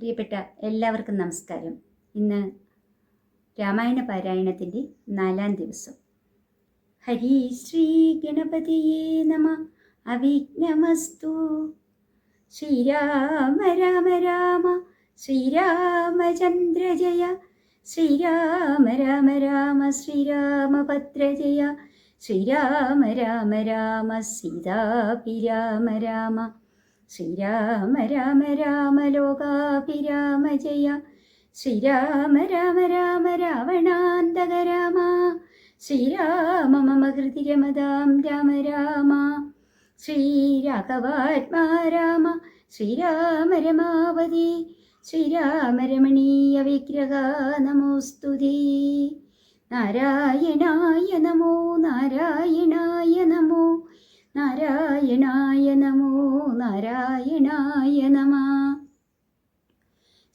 പ്രിയപ്പെട്ട എല്ലാവർക്കും നമസ്കാരം. ഇന്ന് രാമായണ പാരായണത്തിന്റെ നാലാം ദിവസം. ഹരി ശ്രീ ഗണപതിയേ നമ. അവിഘ്നമസ്തു. ശ്രീരാമ രാമ രാമ. ശ്രീരാമചന്ദ്ര ജയ. ശ്രീരാമ രാമ രാമ. ശ്രീരാമഭദ്ര ജയ. ശ്രീരാമ രാമ രാമ. സീതാഭിരാമ രാമ. ശ്രീരാമ രാമ രാമ ലോകാഭിരാമ ജയ. ശ്രീരാമ രാമ രാമ രാവണാന്തക രാമ. ശ്രീരാമ മമ ഹൃതി രമതാം രാമ രാമ. ശ്രീരാഘവാത്മാ രാമ. ശ്രീരാമ രമാവതി. ശ്രീരാമ രമണീയ വിഗ്രഹ നമോസ്തുതി. നാരായണായ നമോ നാരായണായ നമോ നാരായണായ നമോ. നാരായണായ നമ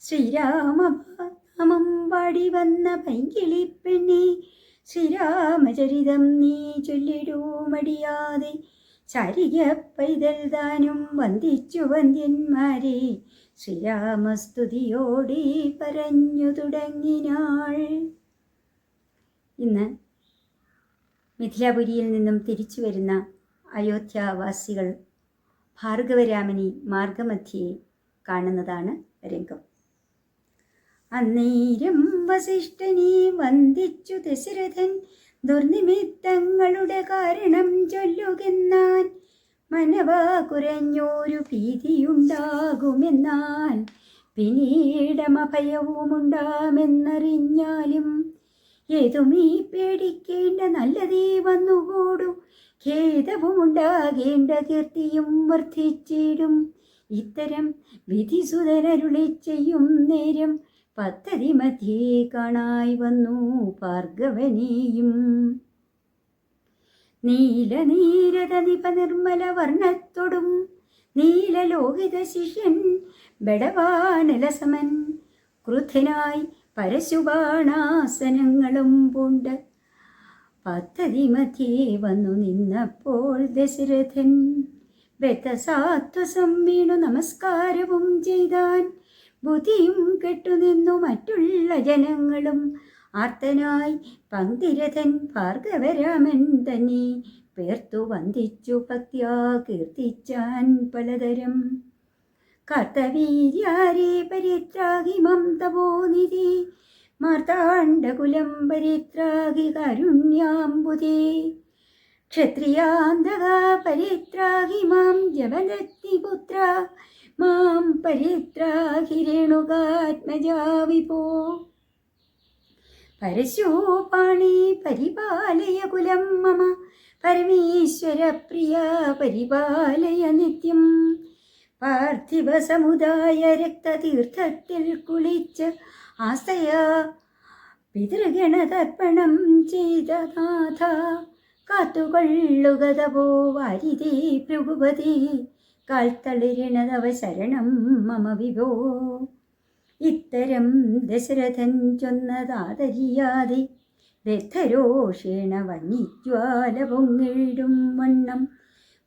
ശ്രീരാമനാമം പാടി വന്ന പെണ്ണി ശ്രീരാമചരിതം നീ ചൊല്ലിടൂ മടിയാതെ. ചരിക പൈതൽ താനും വന്ദിച്ചു വന്ദ്യന്മാരെ. ശ്രീരാമസ്തുതിയോടെ പറഞ്ഞു തുടങ്ങിനാൾ. ഇന്ന് മിഥിലാപുരിയിൽ നിന്നും തിരിച്ചു വരുന്ന അയോധ്യാവാസികൾ ഭാർഗവരാമനി മാർഗമധ്യേ കാണുന്നതാണ് രംഗം. അന്നേരം വസിഷ്ഠനെ വന്ദിച്ചു ദശരഥൻ ദുർനിമിത്തങ്ങളുടെ കാരണം ചൊല്ലുകെന്നാൻ മനവ കുരഞ്ഞോരു ഭീതിയുണ്ടാകുമെന്നാൽ പിന്നീടമഭയവുമുണ്ടാമെന്നറിഞ്ഞാലും ഏതുമീ പേടിക്കേണ്ട നല്ലതേ വന്നുകൂടും. ഖേദവുമുണ്ടാകേണ്ട കീർത്തിയും വർദ്ധിച്ചിടും. ഇത്തരം വിധിസുതരരുളി ചെയ്യും നേരം പദ്ധതി മധ്യേ കാണായി വന്നു ഭാർഗവനെയും നീല നീരത നിപ നിർമ്മല വർണത്തൊടും നീലലോഹിത ശിഷ്യൻ ബടവാനലസമൻ. ക്രുദ്ധനായി പരശുബാണാസനങ്ങളും പൂണ്ട്. പദ്ധതി മധ്യേ വന്നു നിന്നപ്പോൾ ദശരഥൻ വ്യതസാത്വസം വീണു നമസ്കാരവും ചെയ്താൻ ബുദ്ധിയും കെട്ടുനിന്നു മറ്റുള്ള ജനങ്ങളും. ആർത്തനായി പങ്ക്തിരഥൻ ഭാർഗവരാമൻ തന്നെ പേർത്തു വന്ദിച്ചു ഭക്തിയാ കീർത്തിച്ചാൻ പലതരം. കർത്തവീര്യാരെ പരിത്രാഗി മം തപോനിധി മാർത്താണ്ഡകുലം പരിത്രാഗി കരുണ്യാംബുധേ ക്ഷത്രിയാന്തക പരിത്രാഗി മാം ജപനത്തിപുത്ര മാം പരിത്രാഹി രേണുകാത്മജാ വിപോ പരശോപാണി പരിപാലയ കുലം മമ. പരമേശ്വര പ്രിയ പരിപാലയ നിത്യം. പാർത്ഥിവ സമുദായ രക്തതീർത്ഥത്തിൽ കുളിച്ച് ആസയ പിതൃഗണതർപ്പണം ചെയ്ത നാഥ. കാത്തുകൊള്ളുകതവോ വാരിതേ ഭൃഗുപതി കാൽത്തളിരിണതവ ശരണം മമ വിഭോ. ഇത്തരം ദശരഥൻ ചൊന്നതാതരിയാതെ രഥരോഷേണ വന്നിജ്വാല പൊങ്ങിടും വണ്ണം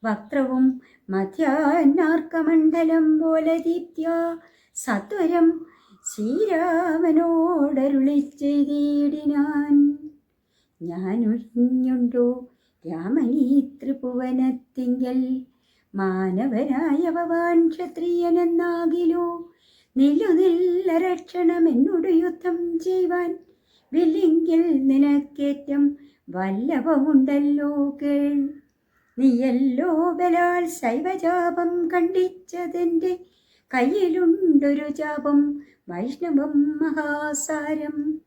വക്രവും മധ്യാർക്കമണ്ഡലം പോലെ ദീപ്യ സത്വരം ശ്രീരാമനോടരുളി ചെയ്തിടിനാൻ. ഞാനൊഴിഞ്ഞുണ്ടോ രാമനീ ത്രിഭുവനത്തിങ്കൽ? മാനവനായ ഭവാൻ ക്ഷത്രിയനെന്നാകിലോ? നില്ലുനില്ല രക്ഷണം എന്നോട് യുദ്ധം ചെയ്യുവാൻ. വില്ലെങ്കിൽ നിനക്കേറ്റം വല്ലഭമുണ്ടല്ലോ കേൾ. നീയല്ലോ ബലാൽ ശൈവജാപം കണ്ടിച്ചതെന്റെ കയ്യിലുണ്ടൊരു ജാപം വൈഷ്ണവം മഹാസാരം.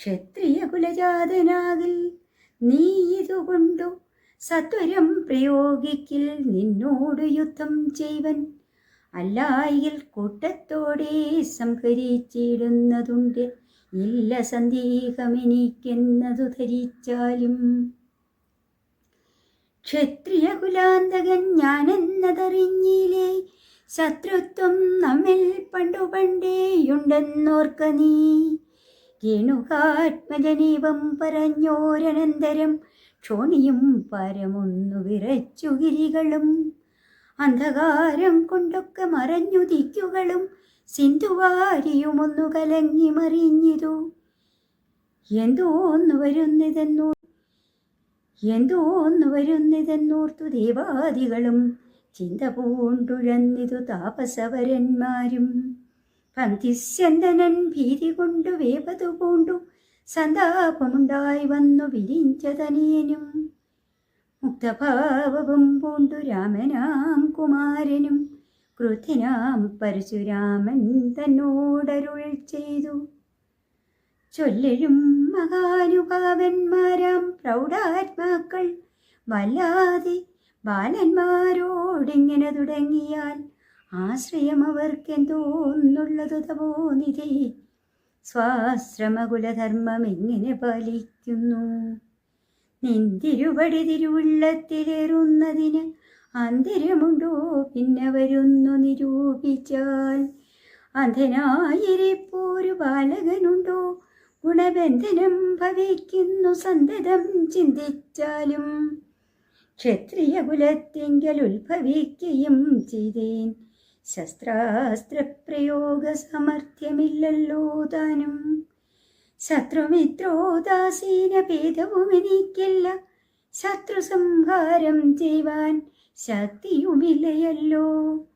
ക്ഷത്രിയ കുലജാതനാകിൽ നീ ഇതുകൊണ്ടു സത്വരം പ്രയോഗിക്കിൽ നിന്നോട് യുദ്ധം ചെയ്വൻ. അല്ലായിൽ കൂട്ടത്തോടെ സംഹരിച്ചിടുന്നതുണ്ട്. ഇല്ല സന്ദേഹമെനിക്കെന്നതു ധരിച്ചാലും ക്ഷത്രിയ കുലാന്തകൻ ഞാനെന്നതറിഞ്ഞില്ലേ? ശത്രുത്വം നമ്മിൽ പണ്ടു പണ്ടേയുണ്ടെന്നോർക്ക നീ. രേണുകാത്മജനീവം പറഞ്ഞോരനന്തരം ക്ഷോണിയും പരമൊന്നു വിറച്ചു ഗിരികളും. അന്ധകാരം കൊണ്ടൊക്കെ മറഞ്ഞു ദിക്കുകളും സിന്ധുവാരിയുമൊന്നു കലങ്ങി മറിഞ്ഞിതു. എന്തോന്നു വരുന്നിതെന്നോ എന്തോന്നു വരുന്നിതെന്നോർത്തു ദേവാദികളും. ചിന്ത പൂണ്ടുഴന്നിതു താപസവരന്മാരും. പന്തിസ്യന്തനൻ ഭീതി കൊണ്ടു വേപതു പൂണ്ടു. സന്താപമുണ്ടായി വന്നു വിരിഞ്ചതനിയനും മുക്തഭാവവും പൂണ്ടു രാമനാം കുമാരനും. ക്രുദ്ധനാം പരശുരാമൻ തന്നോടരുൾ ചെയ്തു. ചൊല്ലഴും മഹാനുഭാവന്മാരാം പ്രൗഢാത്മാക്കൾ. വല്ലാതെ ബാലന്മാരോടിങ്ങനെ തുടങ്ങിയാൽ ആശ്രയം അവർക്കെന്തോന്നുള്ളതു തപോനിധി. സ്വാശ്രമകുലധർമ്മം എങ്ങനെ പാലിക്കുന്നു? നിന്തിരുപടി തിരുവുള്ളത്തിലേറുന്നതിന് അന്തരമുണ്ടോ? പിന്നെ വരുന്നു നിരൂപിച്ചാൽ അന്ധനായിരിപ്പോരു ബാലകനുണ്ടോ? ഗുണബന്ധനം ഭവിക്കുന്നു സന്തതം ചിന്തിച്ചാലും. ക്ഷത്രിയ കുലത്തിങ്കൽ ഉത്ഭവിക്കുകയും ചെയ്തേൻ. ശസ്ത്രാസ്ത്രപ്രയോഗ സമർത്ഥ്യമില്ലല്ലോ താനും. ശത്രുമിത്രോദാസീന ഭേദവും എനിക്കില്ല ശത്രു സംഹാരം ചെയ്യുവാൻ ശക്തിയുമില്ലയല്ലോ.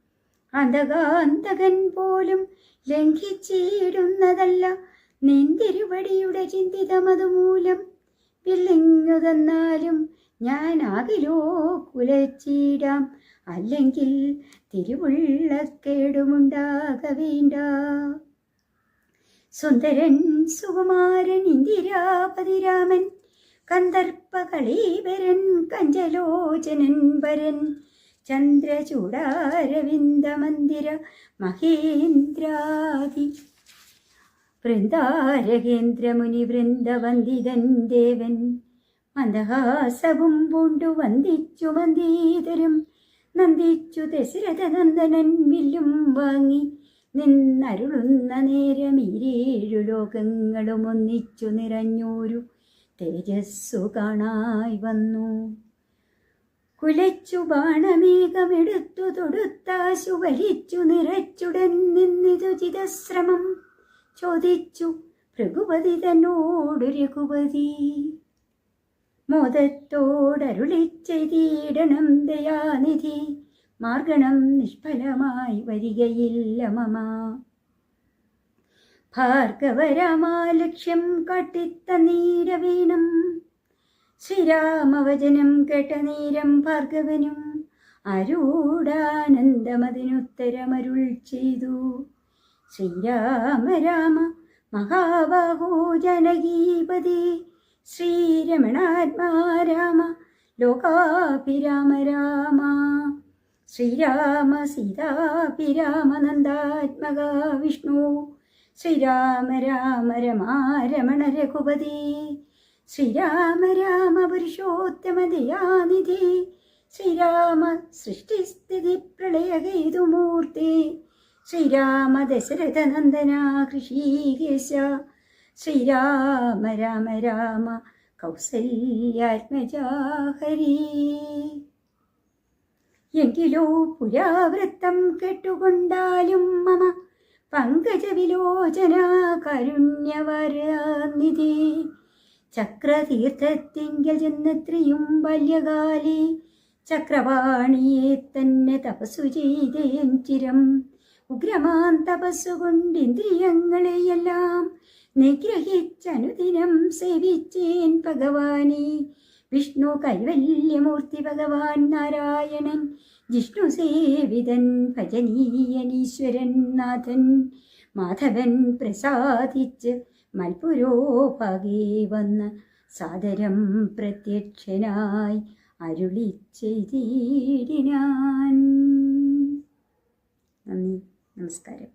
അന്തകാന്തകൻ പോലും ലംഘിച്ചിടുന്നതല്ല. നിന്തിരുവടിയുടെ ചിന്തിതമതുമൂലം വില്ലിങ്ങു തന്നാലും ഞാൻ ആകിലോ കുലച്ചിടാം. അല്ലെങ്കിൽ തിരുവുള്ളക്കേടുമുണ്ടാക വേണ്ട. സുന്ദരൻ സുകുമാരൻ ഇന്ദിരാപതിരാമൻ കന്ദർപ്പകളീവരൻ കഞ്ചലോചനൻ വരൻ ചന്ദ്രചൂടാരവിന്ദ മന്ദിര മഹേന്ദ്രാദി. വൃന്ദാരകേന്ദ്രമുനി വൃന്ദവന്ദിതൻ ദേവൻ മന്ദഹാസവും പൂണ്ടു വന്ദിച്ചു മന്ദീതരും നന്ദിച്ചു ദശരഥനന്ദനൻ വില്ലും വാങ്ങി നിന്നരുളുന്ന നേരം ഇരേഴു ലോകങ്ങളും ഒന്നിച്ചു നിറഞ്ഞൂരു തേജസ്സു കാണായി വന്നു. കുലച്ചു ബാണമേകമെടുത്തു തൊടുത്താശു വലിച്ചു നിറച്ചുടൻ നിന്നിതു ചിതശ്രമം. ചോദിച്ചു ഭൃഗുപതി തന്നോടു രഘുപതി മോദത്തോടരുളി ചെയ്തീടണം ദയാനിധി മാർഗണം നിഷ്ഫലമായി വരികയില്ല മമ. ഭാർഗവരാമാലക്ഷ്യം കാട്ടിത്ത നീരവീണം ശ്രീരാമവചനം കേട്ട നീരം ഭാർഗവനും അരൂഢാനന്ദമതിനുത്തരമരുൾ ചെയ്തു. ശ്രീരാമ രാമ മഹാബാഹോ ജനകീപതി ശ്രീരമണാത്മാ രാമ ലോകാഭിരാമ രാമ ശ്രീരാമ സീതാപി രാമനന്ദാത്മക വിഷ്ണു ശ്രീരാമ രാമ രമാ രമണ രഘുപതി ശ്രീരാമ രാമ പുരുഷോത്തമ ദയാനിധി ശ്രീരാമ സൃഷ്ടിസ്ഥിതി പ്രളയഹേതുമൂർത്തി ശ്രീരാമ ദശരഥനന്ദന കൃഷീകേശ. ശ്രീരാമ രാമ രാമ കൗസല്യാത്മജാഹരി. എങ്കിലോ പുരാവൃത്തം കെട്ടുകൊണ്ടാലും മമ പങ്കജവിലോചന കരുണ്യവരനിധി ചക്രതീർത്ഥത്തിങ്കൽ ചെന്നെത്രയും ബാല്യകാലി. ചക്രവാണിയെ തന്നെ തപസ്സു ചെയ്തേൻ ചിരം. ഉഗ്രമാൻ തപസ്സുകൊണ്ട് ഇന്ദ്രിയങ്ങളെയെല്ലാം നിഗ്രഹിച്ചനുദിനം സേവിച്ചേൻ ഭഗവാനെ. വിഷ്ണു കൈവല്യമൂർത്തി ഭഗവാൻ നാരായണൻ ജിഷ്ണു സേവിതൻ ഭജനീയനീശ്വരൻ നാഥൻ. മാധവൻ പ്രസാദിച്ച് മൽപുരോപകേ വന്ന് സാദരം പ്രത്യക്ഷനായി അരുളി ചെയ്തിടിനാൻ. നന്ദി. നമസ്കാരം.